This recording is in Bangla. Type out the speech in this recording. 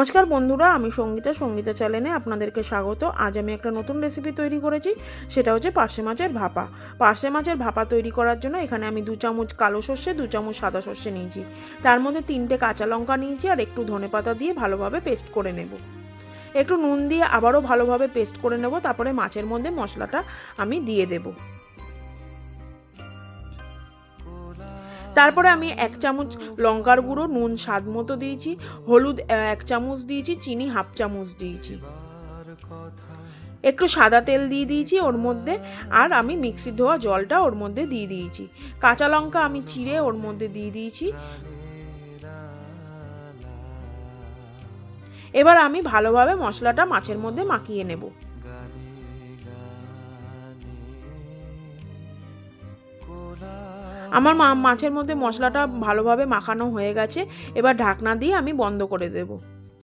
নমস্কার বন্ধুরা, আমি সঙ্গীতা সঙ্গীতা চ্যানেলে আপনাদেরকে স্বাগত। আজ আমি একটা নতুন রেসিপি তৈরি করেছি, সেটা হচ্ছে পার্শে মাছের ভাপা। পার্শে মাছের ভাপা তৈরি করার জন্য এখানে আমি দু চামচ কালো সর্ষে, দু চামচ সাদা সর্ষে নিয়েছি। তার মধ্যে তিনটে কাঁচা লঙ্কা নিয়েছি আর একটু ধনেপাতা দিয়ে ভালোভাবে পেস্ট করে নেব। একটু নুন দিয়ে আবারও ভালোভাবে পেস্ট করে নেব, তারপরে মাছের মধ্যে মশলাটা আমি দিয়ে দেবো। তারপরে আমি এক চামচ লঙ্কার গুঁড়ো, নুন, স্বাদ মতো দিয়েছি, হলুদ এক চামচ দিয়েছি, চিনি হাফ চামচ দিয়েছি। একটু সাদা তেল দিয়ে দিয়েছি ওর মধ্যে, আর আমি মিক্সি ধোয়া জলটা ওর মধ্যে দিয়ে দিয়েছি। কাঁচা লঙ্কা আমি চিড়ে ওর মধ্যে দিয়ে দিয়েছি। এবার আমি ভালোভাবে মশলাটা মাছের মধ্যে মাখিয়ে নেব। আমার মাছের মধ্যে মশলাটা ভালোভাবে মাখানো হয়ে গেছে। এবার ঢাকনা দিয়ে আমি বন্ধ করে দেবো।